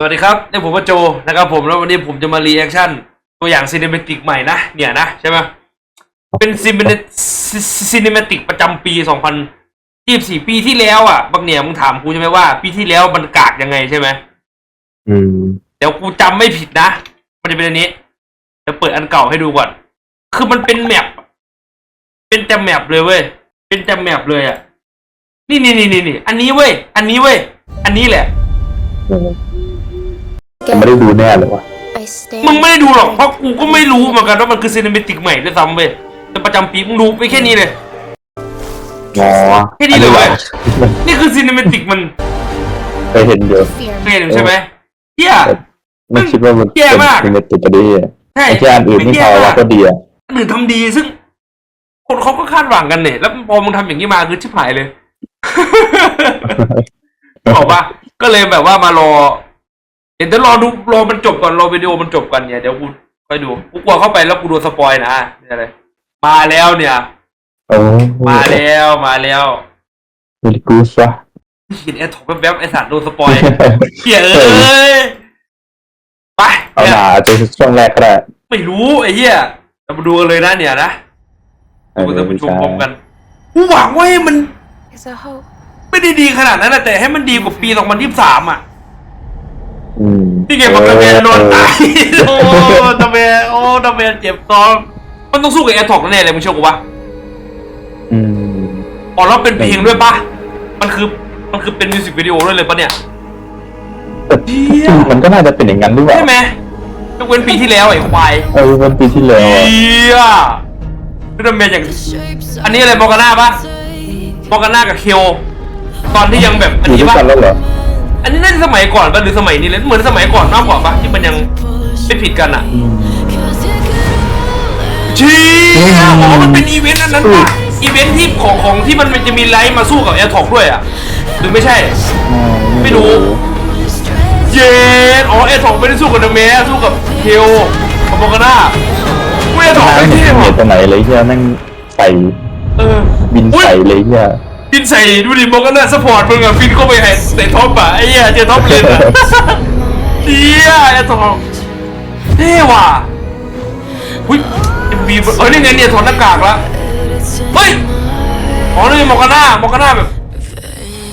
สวัสดีครับนี่ผมว่าโจนะครับผมแล้ววันนี้ผมจะมารีแอคชั่นตัวอย่างซีนิเมติกใหม่นะ เนี่ยนะ ใช่ไหมเป็นซีนิเมซีนิเมติกประจำปีสองพันยี่สี่ปีที่แล้วอะบางเนี่ยมึงถามกูใช่ไหมว่า ปีที่แล้วมันกากยังไงใช่ไหมอืม เดี๋ยวกูจำไม่ผิดนะ มันจะเป็นอันนี้เดี๋ยวเปิดอันเก่าให้ดูก่อน คือมันเป็นแมปเป็นแต่แมปเลยเว้ย เป็นแต่แมปเลยอะ นี่นี่นี่นี่นี่อันนี้เว้ย อันนี้เว้ย อันนี้แหละ แต่ไม่ได้ดูแน่เลยวะมึงไม่ได้ดูหรอกเพราะกูก็ไม่รู้เหมือนกันว่ามันคือซีนิเมติกใหม่ด้วยซ้ำเว้ยแต่ประจำปีมึงดูไปแค่นี้เลย อ๋อแค่นี้เลยเว้ยมันนี่คือซีนิเมติกมันเคยเห็นเยอะเคยเห็นใช่ไหมเฮีย ไม่คิดว่ามันแย่มาก เป็นติดประเดียใช่ไอ้ที่อันอื่นนี่เขาว่าก็ดีอะอันอื่นทำดีซึ่ง คนเขาก็คาดหวังกันเนี่ยแล้วพอมึงทำอย่างนี้มาคือชิบหายเลย บอกว่าก็เลยแบบว่ามารอ เดี๋ยวรอดูรอมันจบก่อนรอวิดีโอมันจบก่อนเนี่ยเดี๋ยวกูค่อยดูกูกลัวเข้าไปแล้วกูโดนสปอยนะเนี่ยอะไรมาแล้วเนี่ย โอ้มาแล้วมาแล้วเฮลิกูสวะเห็นแอร์ถกแวบๆไอสัตว์โดนสปอยเฮียเอ้ยไปเอาเนี่ยหนาอาจจะช่วงแรกก็ได้ไม่รู้ไอ้เหี้ยเรามาดูกันเลยนะเนี่ยนะเออดูท่านไม่ผู้ชมใช่พร้อมกันกูหวังว่าให้มัน Is a hope. ไม่ได้ดีขนาดนั้นนะแต่ให้มันดีกว่าปี2023อะอืม นี่ไงมันตะเวนโดนตายโอ้ตะเวนโอ้ตะเวนเจ็บท้องมันต้องสู้กับแอร์ถกแน่ๆเลยมึงเชื่อกูปะอืมอ๋อแล้วเป็นเพลงด้วยปะมันคือมันคือเป็นมิวสิกวิดีโอด้วยเลยปะเนี่ยแต่ที่จริงมันก็น่าจะเป็นอย่างนั้นหรือเปล่าใช่ไหมยกเว้นปีที่แล้วไอ้ควายเออมันปีที่แล้วเฮีอะยนี่ทำเป็นอย่างอันนี้อะไรโมกาน่าปะโมกาน่ากับเคลตอนที่ยังแบบอันอยู่นี้ด้วยปะกันแล้วเหร ออันนี้น่าจะสมัยก่อนปะหรือสมัยนี้เลยเหมือนสมัยก่อนมากกว่าปะที่มันยังไม่ผิดกันอะอืมชี้อ๋อมันเป็นอีเวนต์อันนั้นปะอีเวนต์ที่ของของที่มันจะมีไลท์มาสู้กับแอร์ท็อกด้วยอะหรือไม่ใช่อ่าไม่รู้เย็นอ๋อแอร์ท็อกไม่ได้สู้กับเดอะแมสสู้กับเคลกับโมกาน่าไม่แอร์ท็อกไม่ไม่เห็นเท่เหว่ะตุตรงไหนเลยเฮียแม่งใส่เออบินอุ๊ยใส่เลยเฮีย ฟินใส่ดูดิโมกาน่าสปอร์ตมึงอะฟินเข้าไปให้ใส่ท็อปอะไอ้เหี้ยเจอท็อปเลนอะเฮียไอ้ท็อปเท่ว่ะหุ้ยบีเออนี่ไงเนี่ยถอดหน้ากากละเฮ้ยอ๋อนี่โมกาน่าโมกาน่าแบบ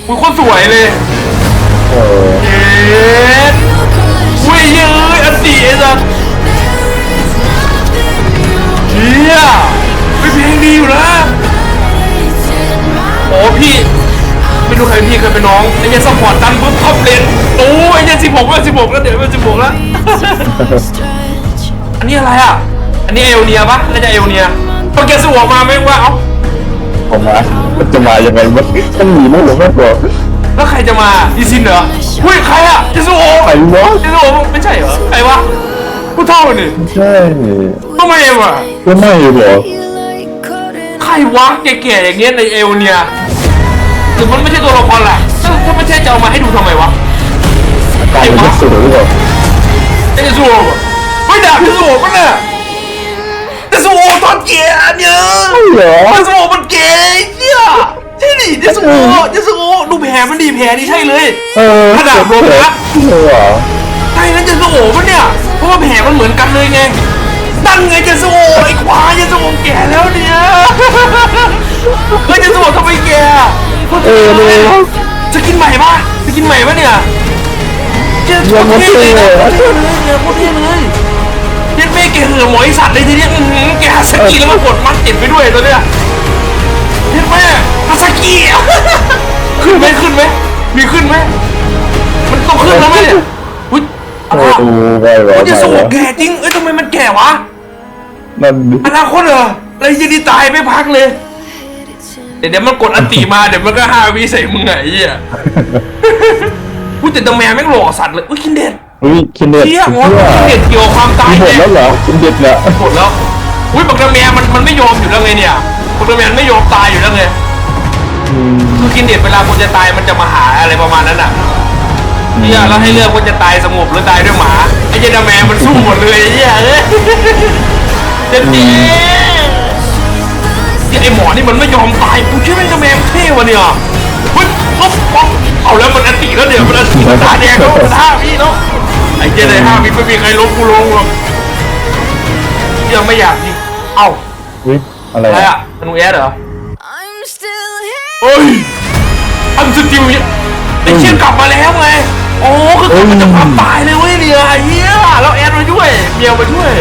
อุ้ยโคตรสวยเลย พี่ ไม่รู้ใครพี่เคยเป็นน้องไอ้เนี่ยสปอร์ตตันปุ๊บท็อปเลนโอ้ยไอ้เนี่ยสิบหกแล้วสิบหกแล้วเดี๋ยวเป็นสิบหกแล้ว อันนี้อะไรอะ อันนี้เอลเนียปะน่าจะเอลเนียพอแกสู้ออกมาไม่ว่าเอ้าผมว่ามันจะมายังไงมันต้องหนีไม่หรือไม่บอกแล้วใครจะมาอีซินเหรอเฮ้ยใครอะจิซูโอใครวะจิซูโอไม่ใช่เหรอใครวะผู้เท่านี่ใช่ทำไมวะก็ไม่บอกใครวะแก่ๆอย่างเงี้ยในเอลเนีย หรือมันไม่ใช่ตัวละครแหละถ้าถ้าไม่ใช่จะเอามาให้ดูทำไมวะตายมันจะสุดหรือเปล่าไอ้จิซูโอไม่ด่าจิซูโอปะเนี่ยจิซูโอตอนแก่เนี่ยเหรอจิซูโอมันแก่เนี่ยใช่ดิจิซูโอจิซูโอดูแผลมันดีแผลนี่ใช่เลยเออขนาดรวมนะเหรอใช่นั่นจิซูโอปะเนี่ยเพราะว่าแผลมันเหมือนกันเลยไงตั้งไงจิซูโอไอ้ควายจิซูโอแก่แล้วเนี่ยเฮ้ยจิซูโอทำไมแก่ เออเลยจะกินใหม่ปะจะกินใหม่ปะเนี่ยเจ๊โคยังตรไม่เท่เท่เลยเลยนะโคตรเท่เลยเนี่ยโคตรเท่เลยเจ๊แม่แกเหือหมอยสัตว์เลยทีเนี้ยอื้อหือแกฮัสกี้แล้วมากดมัดติดไปด้วยตัวเนี้ยเจ๊แม่ฮัสกี้อะขึ้นไหมขึ้นไหมมีขึ้นไหมมันต้องขึ้นแล้วไหมเนี่ยอุ้ยเออดูไปหรอมันไปจะสูหรอแก่จริงเอ้ยทำไมมันแก่วะนั่นดิอนาคตเหรออะไรยังดีตายไม่พักเลยเดี๋ยวเดี๋ยวมันกดอันติมาเดี๋ยวมันก็ห้าวิใส่มึงไงไอ้เหี้ยพูดแต่ดแมนแม่งหล่อสัตว์เลยอุ้ยคินเด็ดอุ้ยคินเด็ดเชี่ยหัวคินเด็ดเกี่ยวกับความตายมีหมดเนี่แล้วยเหรอคินเด็ดเนี่ยหมดแล้วอุ้ยบักดแมนมันมันไม่ยอมอยู่แล้วไงเนี่ยบักดแมนไม่ยอมตายอยู่แล้วไงอืมคือคินเด็ดเวลาคนจะตายมันจะมาหาอะไรประมาณนั้นอะเนี่ยแล้วให้เลือกว่าจะตายสงบหรือตายด้วยหมาไอ้เจดแมนมันสู้หมดเลยไอ้เหี้ยเอ้ยเจ็ดดีไอ้หมอนี่มันไม่ยอมตายกูเชื่อแม่งดแมนเท่วะเนี่ยเฮ้ยลบป๊อกเอาแล้วมันอันติแล้วเดี๋ยวมันอันติมันตาแดงแล้วมันห้าวิแล้วไอ้เจ๊เลยห้าวิไม่มีใครลงกูลงหรอกยังไม่อยากยิงเอ้าอุ้ยอะไรอะไรอะอะธนูแอสเหรอ I'm still here. เฮ้ยอันสติวเนี่ยไอ้เชี่ยกลับมาแล้วไงโอ้คือกลับมาจากความตายเลยเว้ยเนี่ยไอ้เหี้ยแล้วแอดมาช่วยเมียมาช่วย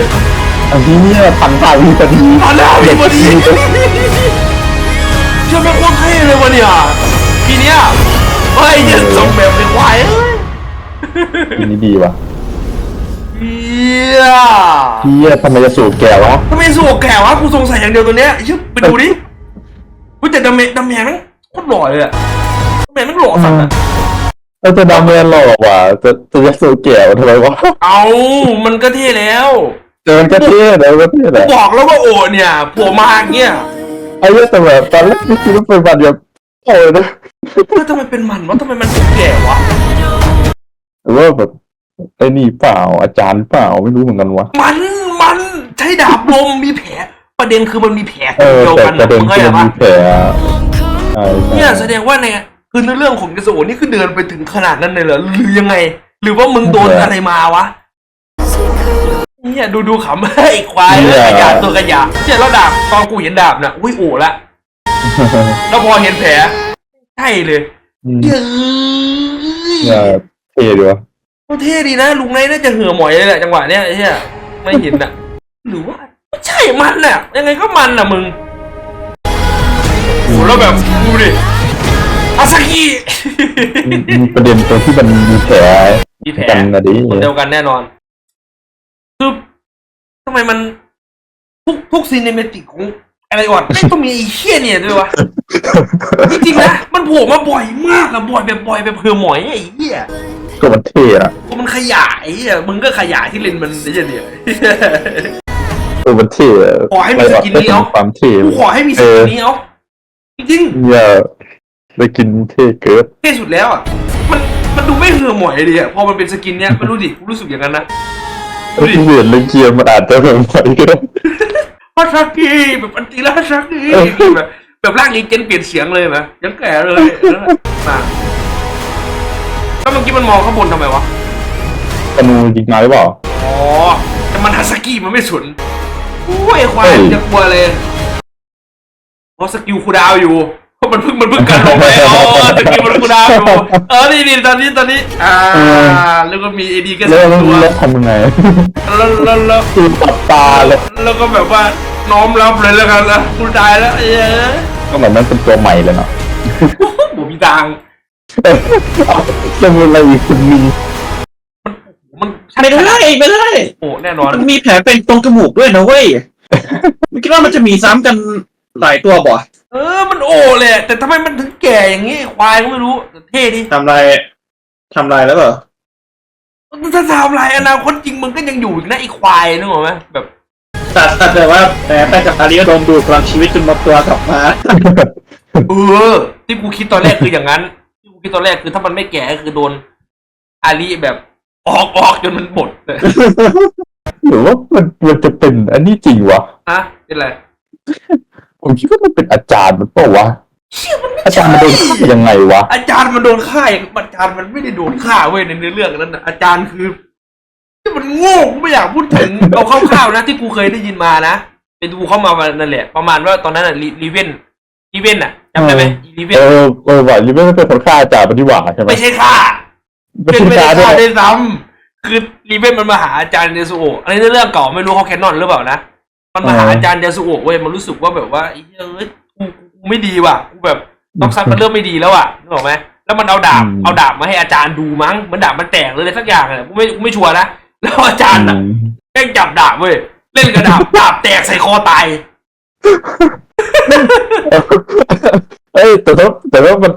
อันนี้เนี่ยพันห้าวินาทีตอนแล้วมีพอดีเชื่อแม่งโคตรเท่เลยวะเนี่ยทีเนี้ยเฮ้ยเหี้ยังสมแบบเป็นควายเอ้ยอันนี้ดีว่ะเฮียเฮียทำไมจะสูบแกวะทำไมสูกแก่วะกูสงสัยอย่างเดียวตัวเนี้ยไอ้เชื่อไปดูดิกูแต่ดาเมจดาเมจแม่งโคตรหล่อเลยอะดาเมจแม่งหล่อสัตว์อะเออจะดำเนินหลอกว่ะจะจะจะสูบแกวทำไมวะ เอามันก็เท่แล้ว เจอมันก็เท่เลยก็เท่แหละบอกแล้วว่าโอเนี่ยผัวมาอย่างเงี้ยไอ้เหี้ยแต่แบบตอนแรกที่คิดว่าเป็นบัตรแบบโอ้ยนะแล้วทำไมเป็นมันวะทำไมมันถึงแก่วะหรือว่าแบบไอ้นี่เปล่าอาจารย์เปล่าไม่รู้เหมือนกันวะ มันมันใช้ดาบลมมีแผล ประเด็นคือมันมีแผลเออเดียวแต่กันประเด็นมึงเข้าคือใจมันปะมีแผลใช่ใช่เนี่ยแสดงว่าในคือในเรื่องของกระโสนี่คือเดินไปถึงขนาดนั้นเลยเหรอหรือยังไง หรือว่ามึงโดนอะไรมาวะ เนี่ยดูดูขำ ไอ้ควายไอ้ขยะตัวขยะเนี่ยแล้วดาบตอนกูเห็นดาบน่ะอุ้ยโอ้ละแล้วพอเห็นแผลใช่เลยอืมเย้เนี่ยยเท่ดีวะโคตรเท่ดีนะลุงไนท์น่าจะเหือหมอยเลยแหละจังหวะเนี้ยไอ้เหี้ยไม่เห็นน่ะหรือว่าไม่ใช่มันน่ะ ยังไงก็มันน่ะมึงโอ้แล้วแบบดูดิอาซากิ มีมีประเด็นตรงที่มันมีแผลมีแผล กันนะดิคนเดียวกันแน่นอน คือทำไมมันทุกทุกซีเนเมติกของอะไรอ่อนไม่งต้องมีไอ้เชี่ยเนี่ยด้วยวะ จริงๆนะ มันโผล่มาบ่อยมากอะบ่อยแบบบ่อยแบบเพื่อหมอยไอ้เหี้ยก็มันเท่อะเพราะมันขยายอะมึงก็ขยายที่เลนมันไอ้เหี้ยเนี่ยก็มันเท่อะขอให้มีสกินนี้เอาความเท่กูขอให้มีสิ่งนี้เอาจริงเนี่ยได้กินเท่เกินๆเท่สุดแล้วอะมันมันดูไม่เหือหมอยเลยอะพอมันเป็นสกินเนี้ยไม่รู้ดิกูรู้สึกอย่างนั้นนะไอ้ ที่เห็นเรื่องเกียร์มันอาจจะแบบไหวก็ได้ฮัสกี้แบบอันตีแล้วฮัสกี้แบบแบบร่างนี้เจนเปลี่ยนเสียงเลยไหมยังแก่เลยนั่นะมาแล้วเมื่อกี้มันมองข้างบนทำไมวะธนูยิงมาหรือเปล่าอ๋อแต่มันฮัสกี้มันไม่สนโอ้ยไอควายเฮ้ยมันจะกลัวเลยเพราะสกิลคูดาวอยู่ ราะมันเพิ่งมันเพิ่งกันลงไปอ๋อสกิลมันคูลดาวน์อยู่เออนี่นี่ตอนนี้ตอนนี้ อ่า แล้วก็มีเอดีแค่สแล้อวงตัวแล้วทำยังไงแล้วแล้วแล้วคือตัดตาเลยแล้วก็แบบว่าน้อมรับเลยแล้วกันนะคุณตายแล้วเอ้ยก็เหมือนมันเป็นตัวใหม่เลยเนาะผมมีตังค์เอาจะมีอะไรอีกคุณมีมันไม่ได้ไม่ได้ โอ้แน่นอนมันมีแผลเป็นตรงจมูกด้วยนะเว้ยไม่คิดว่ามันจะมีซ้ำกันหลายตัวบ่ เออมันโอ้เลยอะแต่ทำไมมันถึงแก่อย่างงี้ควายก็ไม่รู้แต่เท่ดิทำลายทำลายแล้วเหรอถ้าทำลายอนาคตจริงมึงก็ยังอยู่อีกนะไอ้ควายนึกออกไหมแบบแต่แต่แต่ว่าแผลไปกับอาริโดนดูดพลังชีวิตจนมาตัวกลับมา เออที่กูคิดตอนแรกคืออย่างนั้นที่กูคิดตอนแรกคือถ้ามันไม่แก่ก็คือโดนอาลีแบบออกออกจนมันบดเลยหรือว่ามันมันจะเป็นอันนี้จริงวะฮะเป็นไร ผมคิดว่ามันเป็นอาจารย์มันเปล่าวะ เชี่ยมันไม่อาจารย์มันโดนฆ่ายังไงวะ อาจารย์มันโดนฆ่าอย่างอาจารย์มันไม่ได้โดนฆ่าเว้ยในเนื้อเรื่องนั้นนะอาจารย์คือที่มันโง่กูไม่อยากพูดถึง เอาคร่าวๆนะที่กูเคยได้ยินมานะไปดูเข้ามาวันนั่นแหละ ประมาณว่าตอนนั้นอะรีรีเวนรีเวนอะจำได้ไหมรีเวนเออเออว่ะยังไม่ได้เป็นคนฆ่าอาจารย์ปฏิวัติใช่ไหมไม่ใช่ฆ่าไม่เป็นใช่ไม่ได้ฆ่าด้วฆ่ายได้ซ้ำคือรีเวนมันมาหาอาจารย์เดซูโอะอันนี้เรื่องเก่าไม่รู้เขาแคนนอนหรือเปล่านะ มันมาหาอาจารย์เดซูโอะเว้ยมันรู้สึกว่าแบบว่าไอ้เหี้ยเอ้ยกูกูไม่ดีว่ะกูแบบต้องซัดมันเริ่มไม่ดีแล้วอะนึกออกไหมแล้วมันเอาดาบเอาดาบมาให้อาจารย์ดูมั้งเหมันดาบมันแตกเลยอะไรสักอย่างเลยกูไม่กูไม่ชัวร์นะแล้วอาจารย์อะแม่งจับดาบเว้ยเล่นกับดาบดาบแตกใส่คอตายเอ้ยแต่ว่าแต่ว่ามัน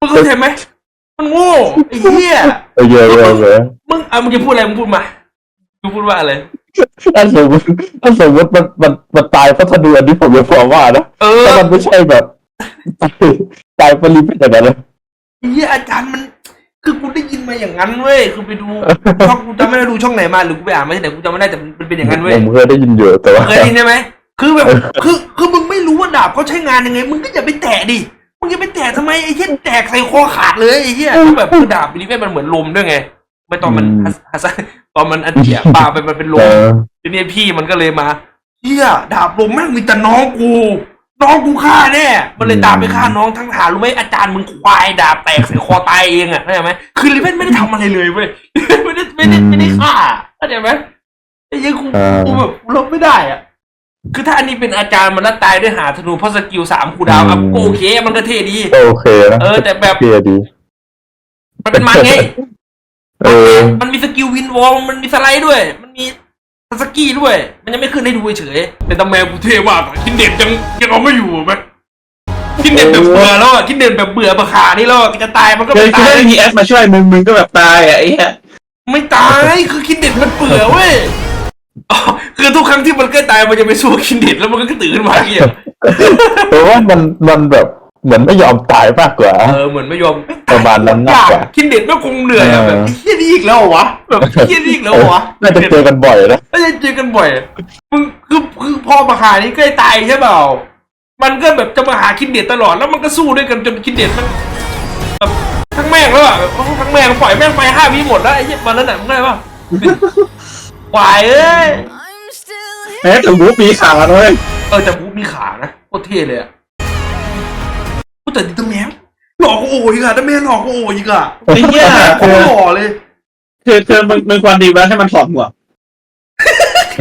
มึงเข้าใจไหมมันโง่ไอ้เหี้ยเออเยอะเยอะเยอะมึงอะมึงจะพูดอะไรมึงพูดมามึงพูดว่าอะไร ถ้าสมมติถ้าสมมติมันมันมันตายเพราะธนูอันนี้ผมจะฟ้องว่านะเออถ้ามันไม่ใช่แบบตายปริเป็นอย่างนั้นเลยไอ้เหี้ยอาจารย์มัน คือกูได้ยินมาอย่างนั้นเว้ยคือไปดูช่องกูจำไม่ได้ดูช่องไหนมาหรือกูไปอ่านมาที่ไหนกูจำไม่ได้แต่มันเป็นอย่างนั้นเว้ยผมเคยได้ยินเยอะแต่ว่าเคยได้ยินใช่ไหมคือแบบคือคือมึงไม่รู้ว่าดาบเขาใช้งานยังไงมึงก็อย่าไปแตะดิมึงจะไปแตกทำไมไอ้เหี้ยแตกใส่คอขาดเลยไอ้เหี้ยคือแบบคือดาบบิลิเวนมันเหมือนลมด้วยไงไม่ตอนมันอืมฮัสฮัส ตอนมันอันเดียปาไปมันเป็นลเอมอทีนี้พี่มันก็เลยมาเฮียดาบลมแม่งมีแต่น้องกู น้องกูฆ่าแน่มันเลยอืมตามไปฆ่าน้องทั้งหารู้ไหมอาจารย์มึงควายดาบแตกใส่คอตายเองอะเข้าใจไหมคือลิเวนไม่ได้ทำอะไรเลยเว้ยไม่ได้ไม่ได้ไม่ได้ฆ่าเข้าใจไหมไอ้เหี้ยังกูเออกูแบบลบไม่ได้อะคือถ้าอันนี้เป็นอาจารย์มันแล้วตายด้วยหาธนูเพราะสกิลสามคูลดาวน์อะอืมก็โอเค มันก็เท่ดีก็โอเคนะเออแต่แบบเท่ดีมันเป็นมันไง เออ มันมีสกิลวินวอลมันมีสไลด์ด้วย มันมีสกี้ด้วย มันยังไม่ขึ้นให้ดูเฉยๆแต่ตำแมวกูเท่มากอะคินเด็ดยังยังเอาไม่อยู่ไหมคินเด็ดแบบเบื่อแล้วอะคินเด็ดแบบเบื่อประขานี่แล้วอะจะตายมันก็คือไม่คือตายถ้ามีแอปมาช่วยมึงมึงก็แบบตายอะไอ้เหี้ยไม่ตายคือคินเด็ดมันเบื่อเว้ยอ๋อคือทุกครั้งที่มันใกล้ตายมันจะไปสู้คินเด็ดแล้วมันก็ตื่นขึ้นมาอย่างเงี้ย แต่ว่ามันมันแบบ เหมือนไม่ยอมตายมากกว่า เออเหมือนไม่ยอมประมาณนั้นมากกว่าคินเด็ดไม่คงเหนื่อยอะแบบเออไอ้เฮี้ยนี่อีกแล้วเหรอวะแบบไอ้เฮี้ยนี่อีกแล้วเหรอวะน่าจะเจอกันบ่อยนะไม่ได้เจอกันบ่อยมึงคือคือพอมาหานี้ใกล้ตายใช่เปล่ามันก็แบบจะมาหาคินเด็ดตลอดแล้วมันก็สู้ด้วยกันจนคินเด็ดมันแบบทั้งแม่งแล้วอะแบบทั้งแม่งปล่อยแม่งไปห้าวิหมดแล้วไอ้เหี้ยวันนั้นน่ะมึงได้ปะควายเอ้ย I'm still แม้แต่บู๊ปีขาเลยเออแต่บูมีขานะโคตรเท่เลยอะ พูดแต่ดิตาแมวหลอกกูโอ้ยอะตาแมวหลอกกูโอ้ยอะไอ้เหี้ยโคตรหล่อเลยคือคือมึงมึงควรดีแล้วให้มันถอดหมวก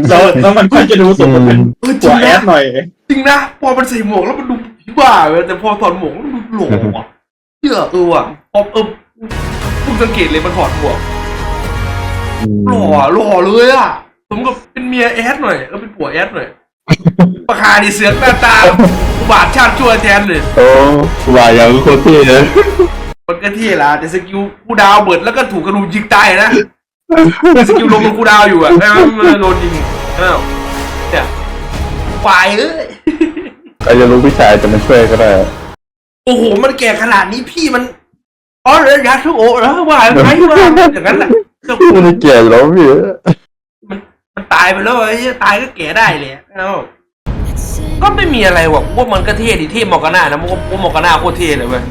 แล้วแล้วมันค่อยจะดูสมเป็นเออจหัริวงแอนะดหน่อย จริงนะ พอมันใส่หมวกแล้วมันดูผีบ้าเลยแต่พอถอดหมวกแล้วมันดูหล่อว่ะเชื่อเออว่ะพอเออคุณสังเกตเลยมันถอดหมวกหล่อหล่อเลยอะผมกับเป็นเมียแอดหน่อยเออเป็นผัวแอดหน่อย ปากคาดิเสือกหน้าตาอุบาทชาติชั่วแทนเลยโอ้วายอย่างโคตรเท่เลยมันก็เท่ละแต่สกิลกูดาวเบิดแล้วก็ถูกกระดูกยิงตายนะสกิลลงมันกูดาวอยู่อะแล้วมันโดนยิงอ้าวเนี่ยควายเอ้ยใครจะรู้พี่ชายจะมาช่วยก็ได้ โอ้โห มันแก่ขนาดนี้พี่มันอ๋อเรยาทุโอแล้วว่าไงว่าอย่างนั้นแหละก็ไม่ได้เกลียดหรอกพี่มันมันตายไปแล้วไอ้เหี้ยตายก็แก่ได้เลยเอ้า ก็ไม่มีอะไรว่ะพวกมันก็เท่ดีเท่มอกาน่านะพวกพวกมอกาน่าโคตรเท่เลยเว้ย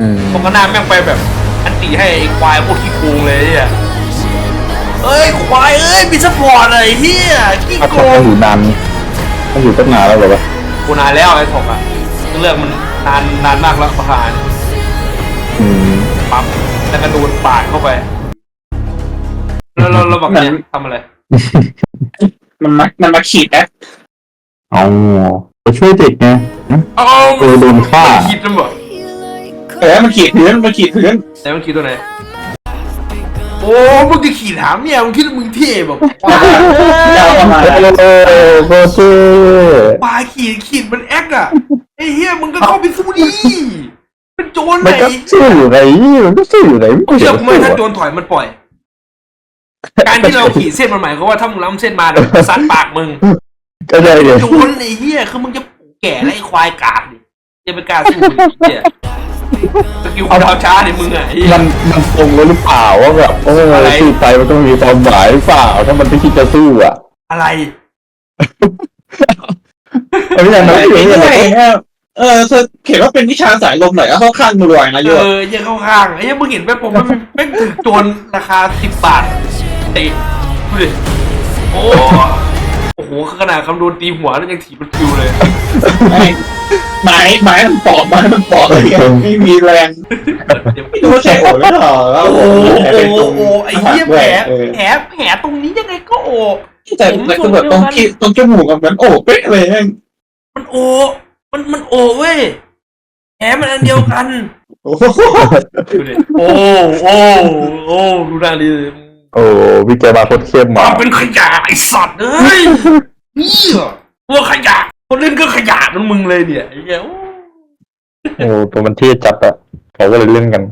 อืมมอกาน่าแม่งไปแบบ อันตีให้ไอ้ควายพวกขี้โกงเลยเนี่ยเอ้ยควายเอ้ยมีสปอร์ตเลยเฮียขี้ถ้าโกเขางอยู่นานเขาอยู่ตั้งนานแล้วเหรอวะกูนานแล้วไอ้ถกอะเรื่องมันนานนานมากแล้วประหารอืม ปั๊บแล้วก็โดนปาดเข้าไปแล้วเราเราบอกเนี่ยทำอะไร มันมามันมาขีดแอป เอาไปช่วยเด็กไงเอ้าเออโดนฆ่า มันคิดนะบอกเออมันขีดพื้นมันขีดพื้นแต่มันคิดตัวไหน โอ้มึงจะขี่ถามเมียมึงคิดว่ามึงเท่แบบยาวประมาณเออโคตรเท่ปลาขีดขีดมันแอคอะไอ้เฮียมึงก็เข้าไปสู้ดิเป็นโจรไหมันนก็สู้อยู่ไหนมันก็สู้อยู่ไหนไม่กูเกี่เชื่ยอวกูไหมถ้าโจรถอยมันปล่อย การที่เราขีดเส้นมันหมายความว่าถ้ามึงล้ำเส้นมาเดี๋ยวมันซัดปากมึง ก็ได้เลยโจรไอ้เฮียคือมึงจะแก่แล้วไอ้ควายกากดิจะไปกล้าสู้ไอ้เฮียสกิลกูดาวช้าดิมึงอะไอ้เหี้ย มันมันตรงไว้หรือเปล่าว่าแบบเอออะไร สู้ไปมันต้องมีความหมายหรือเปล่า ถ้ามันไม่คิดจะสู้อะอะไรไม่ใช่นะไอ้พี่เหี้เอยอเออเธอเขียนว่าเป็นวิชาสายลมหน่อยก็เข้าข้างมือลอยนะโยเออเหี้ยังเข้าข้างไอ้เหี้ยังมึงเห็นไหมผมมันแม่งถึงโจรราคาสิบบาทเตะดูดิโอ้ โอ้โหขนาดคำโดนตีหัวแล้วยังถีบมันคิวเลยไอ้ไม้ไม้มันปอกไม้มันปอกเลยไม่มีแรงเดี๋ยวไม่รู้ว่าใช่โอ้ไม่หรอแล้วโอ้โหแผลโอ้เป็นโหตรงโอ้โหไอ้เหี้ยแผลเออแผลแผลตรงนี้ยังไงก็โอ้แต่แต่คือแบบตรงที่ตรงจมูกอะเหมือนโอ้เป๊ะเลยแม่งมันโอมันมันโอเว้ยแผลมันอันเดียวกัน โอ้โหดูดิโอ้โอ้โอ้ดูดังดี โอ้พี่แกมาโคตรเข้มมามาเป็นขยะไอ้สัตว์เอ้ยนี่เหรอพวกขยะคนเล่นก็ขยะมันมึงเลยเนี่ยไอ้เหี้ยโอ้ โอ้ตัวมันเท่จัดอะเขาก็เลยเล่นกัน